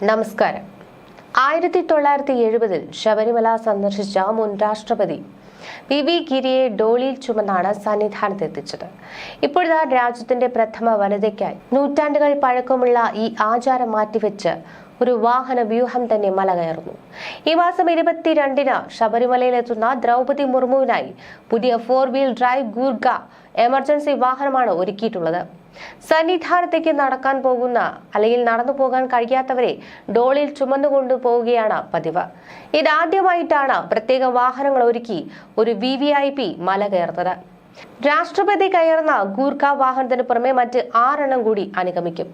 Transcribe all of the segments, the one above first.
നമസ്കാരം. ആയിരത്തി തൊള്ളായിരത്തി എഴുപതിൽ ശബരിമല സന്ദർശിച്ച മുൻ രാഷ്ട്രപതി പി വി ഗിരിയെ ഡോളിയിൽ ചുമന്നാണ് സന്നിധാനത്ത് എത്തിച്ചത് ഇപ്പോഴത്തെ രാജ്യത്തിന്റെ പ്രഥമ വനിതയ്ക്കായി നൂറ്റാണ്ടുകൾ പഴക്കമുള്ള ഈ ആചാരം മാറ്റിവെച്ച് ഒരു വാഹന വ്യൂഹം തന്നെ മല കയറുന്നു ഈ മാസം ഇരുപത്തിരണ്ടിന് ശബരിമലയിലെത്തുന്ന ദ്രൗപതി മുർമുവിനായി പുതിയ four wheel drive Gurkha emergency വാഹനമാണ് ഒരുക്കിയിട്ടുള്ളത്. സന്നിധാനത്തേക്ക് നടക്കാൻ പോകുന്ന അല്ലെങ്കിൽ നടന്നു പോകാൻ കഴിയാത്തവരെ ഡോളിൽ ചുമന്നുകൊണ്ടു പോവുകയാണ് പതിവ്. ഇതാദ്യമായിട്ടാണ് പ്രത്യേക വാഹനങ്ങൾ ഒരുക്കി ഒരു വി വി ഐ പി മല കയറുന്നത്. രാഷ്ട്രപതി കയറുന്ന ഗൂർഖ വാഹനത്തിന് പുറമെ മറ്റ് ആറെണ്ണം കൂടി അനുഗമിക്കും.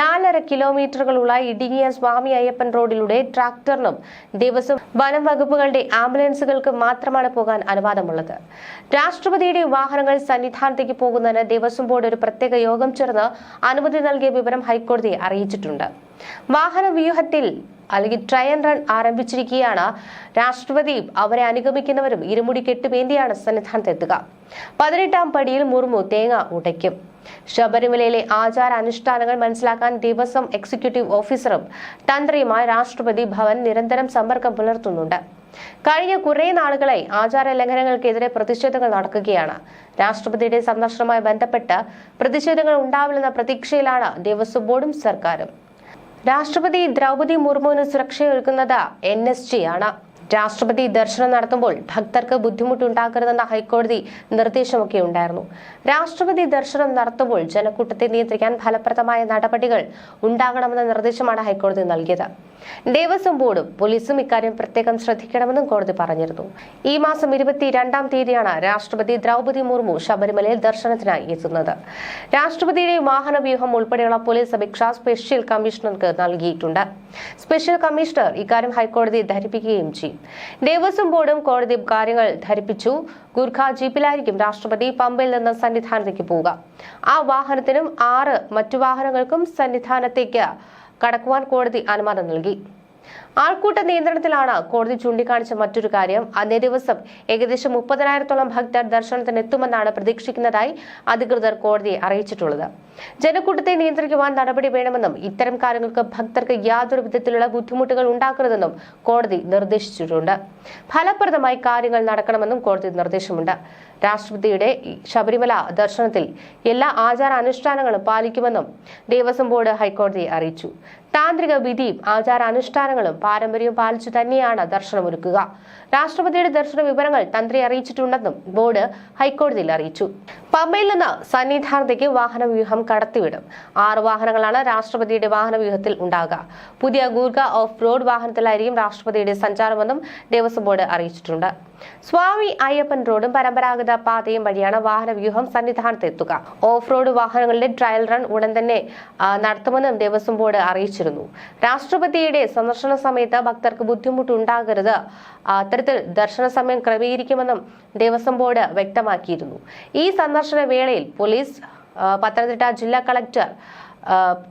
നാലര കിലോമീറ്ററുകളുള്ള ഇടുങ്ങിയ സ്വാമി അയ്യപ്പൻ റോഡിലൂടെ ട്രാക്ടറിനും ദിവസം വനം വകുപ്പുകളുടെ ആംബുലൻസുകൾക്കും മാത്രമാണ് പോകാൻ അനുവാദമുള്ളത്. രാഷ്ട്രപതിയുടെ വാഹനങ്ങൾ സന്നിധാനത്തേക്ക് പോകുന്നതിന് ദേവസ്വം ബോർഡ് ഒരു പ്രത്യേക യോഗം ചേർന്ന് അനുമതി നൽകിയ വിവരം ഹൈക്കോടതിയെ അറിയിച്ചിട്ടുണ്ട്. വാഹന വ്യൂഹത്തിൽ അല്ലെങ്കിൽ ട്രയൽ റൺ ആരംഭിച്ചിരിക്കുകയാണ്. രാഷ്ട്രപതിയും അവരെ അനുഗമിക്കുന്നവരും ഇരുമുടി കെട്ടുമേന്തിയാണ് സന്നിധാനത്തെത്തുക. പതിനെട്ടാം പടിയിൽ മുർമു തേങ്ങ ഉടയ്ക്കും. ശബരിമലയിലെ ആചാര അനുഷ്ഠാനങ്ങൾ മനസ്സിലാക്കാൻ ദിവസം എക്സിക്യൂട്ടീവ് ഓഫീസറും തന്ത്രിയുമായി രാഷ്ട്രപതി ഭവൻ നിരന്തരം സമ്പർക്കം പുലർത്തുന്നുണ്ട്. കഴിഞ്ഞ കുറെ നാളുകളായി ആചാര ലംഘനങ്ങൾക്കെതിരെ പ്രതിഷേധങ്ങൾ നടക്കുകയാണ്. രാഷ്ട്രപതിയുടെ സന്ദർശനവുമായി ബന്ധപ്പെട്ട് പ്രതിഷേധങ്ങൾ ഉണ്ടാവില്ലെന്ന പ്രതീക്ഷയിലാണ് ദേവസ്വം ബോർഡും സർക്കാരും. രാഷ്ട്രപതി ദ്രൗപതി മുർമുവിന് സുരക്ഷയൊരുക്കുന്നത് എൻ എസ് ജി ആണ് രാഷ്ട്രപതി ദർശനം നടത്തുമ്പോൾ ഭക്തർക്ക് ബുദ്ധിമുട്ടുണ്ടാക്കരുതെന്ന ഹൈക്കോടതി നിർദ്ദേശമൊക്കെ ഉണ്ടായിരുന്നു രാഷ്ട്രപതി ദർശനം നടത്തുമ്പോൾ ജനക്കൂട്ടത്തെ നിയന്ത്രിക്കാൻ ഫലപ്രദമായ നടപടികൾ ഉണ്ടാകണമെന്ന നിർദ്ദേശമാണ് ഹൈക്കോടതി നൽകിയത്. ദേവസ്വം ബോർഡും പോലീസും ഇക്കാര്യം പ്രത്യേകം ശ്രദ്ധിക്കണമെന്നും കോടതി പറഞ്ഞിരുന്നു. ഈ മാസം ഇരുപത്തിരണ്ടാം തീയതിയാണ് രാഷ്ട്രപതി ദ്രൗപതി മുർമു ശബരിമലയിൽ ദർശനത്തിനായി എത്തുന്നത്. രാഷ്ട്രപതിയുടെ വാഹനവ്യൂഹം ഉൾപ്പെടെയുള്ള പോലീസ് അപേക്ഷ സ്പെഷ്യൽ കമ്മീഷണർക്ക് നൽകിയിട്ടുണ്ട്. സ്പെഷ്യൽ കമ്മീഷണർ ഇക്കാര്യം ഹൈക്കോടതിയെ ധരിപ്പിക്കുകയും ചെയ്യും. ദേവസ്വം ബോർഡും കോടതി കാര്യങ്ങൾ ധരിപ്പിച്ചു. ഗുർഖ ജീപ്പിലായിരിക്കും രാഷ്ട്രപതി പമ്പയിൽ നിന്ന് സന്നിധാനത്തേക്ക് പോവുക. ആ വാഹനത്തിനും ആറ് മറ്റു വാഹനങ്ങൾക്കും സന്നിധാനത്തേക്ക് കടക്കുവാൻ കോടതി അനുമതി നൽകി. ആൾക്കൂട്ട നിയന്ത്രണത്തിലാണ് കോടതി ചൂണ്ടിക്കാണിച്ച മറ്റൊരു കാര്യം. അന്നേ ദിവസം ഏകദേശം മുപ്പതിനായിരത്തോളം ഭക്തർ ദർശനത്തിന് എത്തുമെന്നാണ് പ്രതീക്ഷിക്കുന്നതായി അധികൃതർ കോടതിയെ അറിയിച്ചിട്ടുള്ളത്. ജനക്കൂട്ടത്തെ നിയന്ത്രിക്കുവാൻ നടപടി വേണമെന്നും ഇത്തരം കാര്യങ്ങൾക്ക് ഭക്തർക്ക് യാതൊരു വിധത്തിലുള്ള ബുദ്ധിമുട്ടുകൾ ഉണ്ടാക്കരുതെന്നും കോടതി നിർദ്ദേശിച്ചിട്ടുണ്ട്. ഫലപ്രദമായി കാര്യങ്ങൾ നടക്കണമെന്നും കോടതി നിർദ്ദേശമുണ്ട്. രാഷ്ട്രപതിയുടെ ശബരിമല ദർശനത്തിൽ എല്ലാ ആചാര അനുഷ്ഠാനങ്ങളും പാലിക്കുമെന്നും ദേവസ്വം ബോർഡ് ഹൈക്കോടതിയെ അറിയിച്ചു. താന്ത്രിക വിധിയും ആചാര അനുഷ്ഠാനങ്ങളും പാരമ്പര്യവും പാലിച്ചു തന്നെയാണ് ദർശനമൊരുക്കുക. രാഷ്ട്രപതിയുടെ ദർശന വിവരങ്ങൾ തന്ത്രി അറിയിച്ചിട്ടുണ്ടെന്നും ബോർഡ് ഹൈക്കോടതിയിൽ അറിയിച്ചു. പമ്പയിൽ നിന്ന് സന്നിധാനത്തേക്ക് വാഹന വ്യൂഹം കടത്തിവിടും. ആറ് വാഹനങ്ങളാണ് രാഷ്ട്രപതിയുടെ വാഹനവ്യൂഹത്തിൽ ഉണ്ടാകുക. പുതിയ ഗൂർഗ ഓഫ് റോഡ് വാഹനത്തിലായിരിക്കും രാഷ്ട്രപതിയുടെ സഞ്ചാരമെന്നും ദേവസ്വം ബോർഡ് അറിയിച്ചിട്ടുണ്ട്. സ്വാമി അയ്യപ്പൻ റോഡും പരമ്പരാഗത പാതയും വഴിയാണ് വാഹന വ്യൂഹം സന്നിധാനത്ത് എത്തുക ഓഫ് റോഡ് വാഹനങ്ങളുടെ ട്രയൽ റൺ ഉടൻ തന്നെ നടത്തുമെന്നും ദേവസ്വം ബോർഡ് അറിയിച്ചിരുന്നു. രാഷ്ട്രപതിയുടെ സന്ദർശന സമയത്ത് ഭക്തർക്ക് ബുദ്ധിമുട്ടുണ്ടാകരുത് അത്തരത്തിൽ ദർശന സമയം ക്രമീകരിക്കുമെന്നും ദേവസ്വം ബോർഡ് വ്യക്തമാക്കിയിരുന്നു. ഈ സന്ദർശന വേളയിൽ പോലീസ് പത്തനംതിട്ട ജില്ലാ collector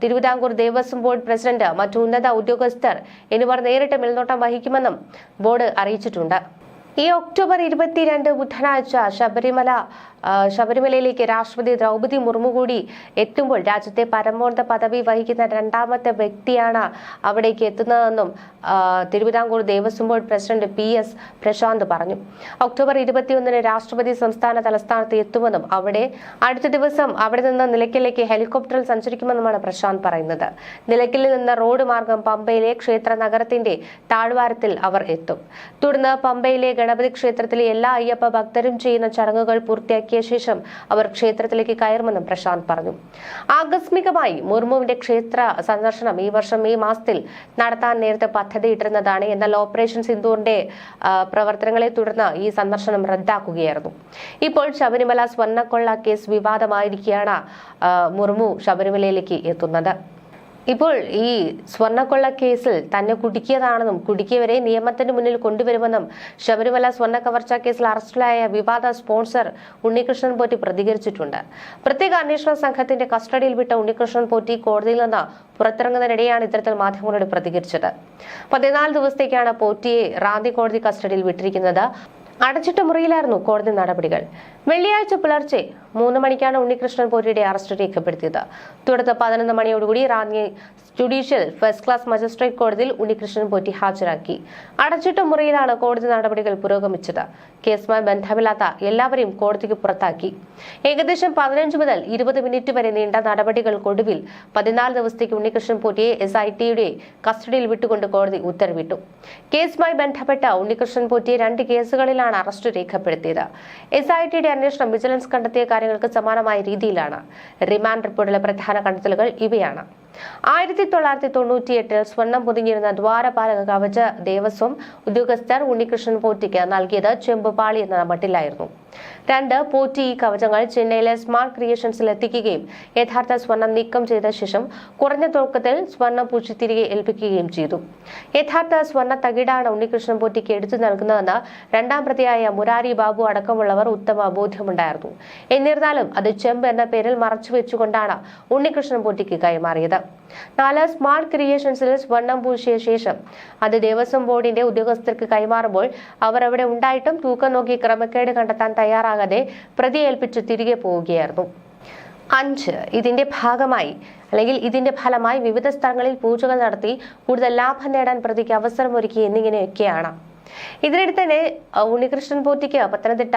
Thiruvithamkoor Devaswom board president മറ്റു ഉന്നത ഉദ്യോഗസ്ഥർ എന്നിവർ നേരിട്ട് മേൽനോട്ടം വഹിക്കുമെന്നും ബോർഡ് അറിയിച്ചിട്ടുണ്ട്. ഈ ഒക്ടോബർ ഇരുപത്തിരണ്ട് ബുധനാഴ്ച ശബരിമല ശബരിമലയിലേക്ക് രാഷ്ട്രപതി ദ്രൗപതി മുർമു കൂടി എത്തുമ്പോൾ രാജ്യത്തെ പരമോന്നത പദവി വഹിക്കുന്ന രണ്ടാമത്തെ വ്യക്തിയാണ് അവിടേക്ക് എത്തുന്നതെന്നും Thiruvithamkoor Devaswom board president P S Prashanth പറഞ്ഞു. ഒക്ടോബർ ഇരുപത്തിയൊന്നിന് രാഷ്ട്രപതി സംസ്ഥാന തലസ്ഥാനത്ത് എത്തുമെന്നും അവിടെ അടുത്ത ദിവസം അവിടെ നിന്ന് നിലയ്ക്കലേക്ക് ഹെലികോപ്റ്ററിൽ സഞ്ചരിക്കുമെന്നുമാണ് പ്രശാന്ത് പറയുന്നത്. നിലയ്ക്കലിൽ നിന്ന് റോഡ് മാർഗം പമ്പയിലെ ക്ഷേത്ര നഗരത്തിന്റെ താഴ്വാരത്തിൽ അവർ എത്തും. തുടർന്ന് പമ്പയിലെ ഗണപതി ക്ഷേത്രത്തിലെ എല്ലാ അയ്യപ്പ ഭക്തരും ചെയ്യുന്ന ചടങ്ങുകൾ പൂർത്തിയാക്കിയ ശേഷം അവർ ക്ഷേത്രത്തിലേക്ക് കയറുമെന്നും പ്രശാന്ത് പറഞ്ഞു. ആകസ്മികമായി മുർമുവിന്റെ ക്ഷേത്ര സന്ദർശനം ഈ വർഷം മെയ് മാസത്തിൽ നടത്താൻ നേരത്തെ പദ്ധതിയിട്ടിരുന്നതാണ് എന്നാൽ ഓപ്പറേഷൻ സിന്ദൂറിന്റെ പ്രവർത്തനങ്ങളെ തുടർന്ന് ഈ സന്ദർശനം റദ്ദാക്കുകയായിരുന്നു. ഇപ്പോൾ ശബരിമല സ്വർണക്കൊള്ള കേസ് വിവാദമായിരിക്കുകയാണ് മുർമു ശബരിമലയിലേക്ക് എത്തുന്നത്. ഇപ്പോൾ ഈ സ്വർണക്കൊള്ള കേസിൽ തന്നെ കുടുക്കിയതാണെന്നും കുടുക്കിയവരെ നിയമത്തിന് മുന്നിൽ കൊണ്ടുവരുമെന്നും ശബരിമല സ്വർണ കവർച്ച കേസിൽ അറസ്റ്റിലായ വിവാദ സ്പോൺസർ ഉണ്ണികൃഷ്ണൻ പോറ്റി പ്രതികരിച്ചിട്ടുണ്ട്. പ്രത്യേക അന്വേഷണ സംഘത്തിന്റെ കസ്റ്റഡിയിൽ വിട്ട ഉണ്ണികൃഷ്ണൻ പോറ്റി കോടതിയിൽ നിന്ന് പുറത്തിറങ്ങുന്നതിനിടെയാണ് ഇത്തരത്തിൽ മാധ്യമങ്ങളോട് പ്രതികരിച്ചത്. പതിനാല് ദിവസത്തേക്കാണ് പോറ്റിയെ റാന്തി കോടതി കസ്റ്റഡിയിൽ വിട്ടിരിക്കുന്നത്. അടച്ചിട്ട മുറിയിലായിരുന്നു കോടതി നടപടികൾ. വെള്ളിയാഴ്ച പുലർച്ചെ മൂന്ന് മണിക്കാണ് ഉണ്ണികൃഷ്ണൻ പോരിയുടെ അറസ്റ്റ് രേഖപ്പെടുത്തിയത്. തുടർന്ന് പതിനൊന്ന് മണിയോടുകൂടി Ranni judicial first class magistrate കോടതിയിൽ ഉണ്ണികൃഷ്ണൻ പോറ്റി ഹാജരാക്കി. അടച്ചിട്ട മുറിയിലാണ് കോടതി നടപടികൾ പുരോഗമിച്ചത്. കേസുമായി ബന്ധമില്ലാത്ത എല്ലാവരെയും കോടതിക്ക് പുറത്താക്കി. ഏകദേശം പതിനഞ്ച് മുതൽ ഇരുപത് മിനിറ്റ് വരെ നീണ്ട നടപടികൾക്കൊടുവിൽ പതിനാല് ദിവസത്തേക്ക് ഉണ്ണികൃഷ്ണൻ പോറ്റിയെ എസ് ഐ ടിയുടെ കസ്റ്റഡിയിൽ വിട്ടുകൊണ്ട് കോടതി ഉത്തരവിട്ടു. കേസുമായി ബന്ധപ്പെട്ട ഉണ്ണികൃഷ്ണൻ പോറ്റിയെ രണ്ട് കേസുകളിലാണ് അറസ്റ്റ് രേഖപ്പെടുത്തിയത്. എസ് ഐ ടിയുടെ അന്വേഷണം വിജിലൻസ് കണ്ടെത്തിയ കാര്യങ്ങൾക്ക് സമാനമായ രീതിയിലാണ്. റിമാൻഡ് റിപ്പോർട്ടിലെ പ്രധാന കണ്ടെത്തലുകൾ ഇവയാണ്. ആയിരത്തി തൊള്ളായിരത്തി തൊണ്ണൂറ്റിയെട്ടിൽ സ്വർണം പൊതിഞ്ഞിരുന്ന ദ്വാരപാലക കവച ദേവസ്വം ഉദ്യോഗസ്ഥർ ഉണ്ണികൃഷ്ണൻ പോറ്റിക്ക് നൽകിയത് ചെമ്പുപാളി എന്ന മട്ടിലായിരുന്നു. രണ്ട് പോറ്റി ഈ കവചങ്ങൾ ചെന്നൈയിലെ സ്മാർട്ട് ക്രിയേഷൻസിൽ എത്തിക്കുകയും യഥാർത്ഥ സ്വർണം നീക്കം ചെയ്ത ശേഷം കുറഞ്ഞ തൂക്കത്തിൽ സ്വർണം പൂച്ചി തിരികെ ഏൽപ്പിക്കുകയും ചെയ്തു. യഥാർത്ഥ സ്വർണ തകിടാണ് ഉണ്ണികൃഷ്ണൻ പോറ്റിക്ക് എടുത്തു നൽകുന്നതെന്ന് രണ്ടാം പ്രതിയായ മുരാരി ബാബു അടക്കമുള്ളവർ ഉത്തമ ബോധ്യമുണ്ടായിരുന്നു. എന്നിരുന്നാലും അത് ചെമ്പ് എന്ന പേരിൽ മറച്ചു വെച്ചുകൊണ്ടാണ് ഉണ്ണികൃഷ്ണൻ പോറ്റിക്ക് കൈമാറിയത്. നാല് സ്മാർട്ട് ക്രിയേഷൻസിൽ സ്വർണം പൂശിയ ശേഷം അത് ദേവസ്വം ബോർഡിന്റെ ഉദ്യോഗസ്ഥർക്ക് കൈമാറുമ്പോൾ അവർ അവിടെ ഉണ്ടായിട്ടും തൂക്കം നോക്കി ക്രമക്കേട് കണ്ടെത്താൻ തയ്യാറാകാതെ പ്രതി ഏൽപ്പിച്ച് തിരികെ പോവുകയായിരുന്നു. അഞ്ച് ഇതിന്റെ ഭാഗമായി അല്ലെങ്കിൽ ഇതിന്റെ ഫലമായി വിവിധ സ്ഥലങ്ങളിൽ പൂജകൾ നടത്തി കൂടുതൽ ലാഭം നേടാൻ പ്രതിക്ക് അവസരമൊരുക്കി എന്നിങ്ങനെയൊക്കെയാണ്. ഇതിനിടെ തന്നെ ഉണ്ണികൃഷ്ണൻ പോറ്റിക്ക് പത്തനംതിട്ട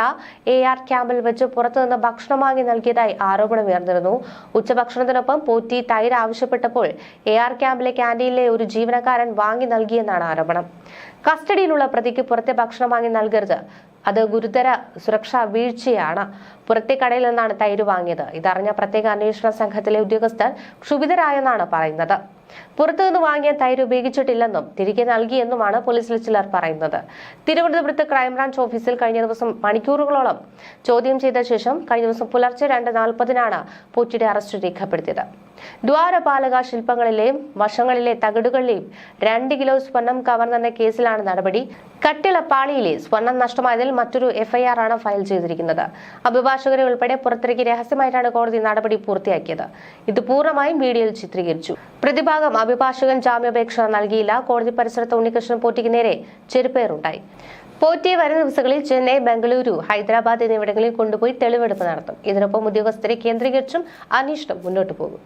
എ ആർ ക്യാമ്പിൽ വെച്ച് പുറത്തുനിന്ന് ഭക്ഷണം വാങ്ങി നൽകിയതായി ആരോപണം ഉയർന്നിരുന്നു. ഉച്ചഭക്ഷണത്തിനൊപ്പം പോറ്റി തൈര് ആവശ്യപ്പെട്ടപ്പോൾ എ ആർ ക്യാമ്പിലെ ക്യാന്റീനിലെ ഒരു ജീവനക്കാരൻ വാങ്ങി നൽകിയെന്നാണ് ആരോപണം. കസ്റ്റഡിയിലുള്ള പ്രതിക്ക് പുറത്തെ ഭക്ഷണം വാങ്ങി നൽകരുത്. അത് ഗുരുതര സുരക്ഷാ വീഴ്ചയാണ്. പുറത്തെ കടയിൽ നിന്നാണ് തൈര് വാങ്ങിയത്. ഇതറിഞ്ഞ പ്രത്യേക അന്വേഷണ സംഘത്തിലെ ഉദ്യോഗസ്ഥർ ക്ഷുഭിതരായെന്നാണ് പറയുന്നത്. പുറത്തുനിന്ന് വാങ്ങിയ തൈര് ഉപയോഗിച്ചിട്ടില്ലെന്നും തിരികെ നൽകിയെന്നുമാണ് പോലീസിൽ ചിലർ പറയുന്നത്. തിരുവനന്തപുരത്ത് ക്രൈംബ്രാഞ്ച് ഓഫീസിൽ കഴിഞ്ഞ ദിവസം മണിക്കൂറുകളോളം ചോദ്യം ചെയ്ത ശേഷം കഴിഞ്ഞ ദിവസം പുലർച്ചെ രണ്ട് നാൽപ്പതിനാണ് പൂച്ചിയുടെ അറസ്റ്റ് രേഖപ്പെടുത്തിയത്. ദ്വാരപാലക ശില്പങ്ങളിലെയും വശങ്ങളിലെ തകിടുകളിലെയും രണ്ട് കിലോ സ്വർണം കവർന്നെന്ന കേസിലാണ് നടപടി. കട്ടിളപ്പാളിയിലെ സ്വർണം നഷ്ടമായതിൽ മറ്റൊരു എഫ്ഐആർ ആണ് ഫയൽ ചെയ്തിരിക്കുന്നത്. അഭിഭാഷകരെ ഉൾപ്പെടെ പുറത്തിറക്കി രഹസ്യമായിട്ടാണ് കോടതി നടപടി പൂർത്തിയാക്കിയത്. ഇത് പൂർണമായും വീഡിയോയിൽ ചിത്രീകരിച്ചു. പ്രതിഭാഗം അഭിഭാഷകൻ ജാമ്യാപേക്ഷ നൽകിയില്ല. കോടതി പരിസരത്ത് ഉണ്ണികൃഷ്ണൻ പോറ്റിക്ക് നേരെ ചെരുപ്പേറുണ്ടായി. പോറ്റിയെ വരും ദിവസങ്ങളിൽ ചെന്നൈ ബംഗളൂരു ഹൈദരാബാദ് എന്നിവിടങ്ങളിൽ കൊണ്ടുപോയി തെളിവെടുപ്പ് നടത്തും. ഇതിനൊപ്പം ഉദ്യോഗസ്ഥരെ കേന്ദ്രീകരിച്ചും അന്വേഷണം മുന്നോട്ട് പോകും.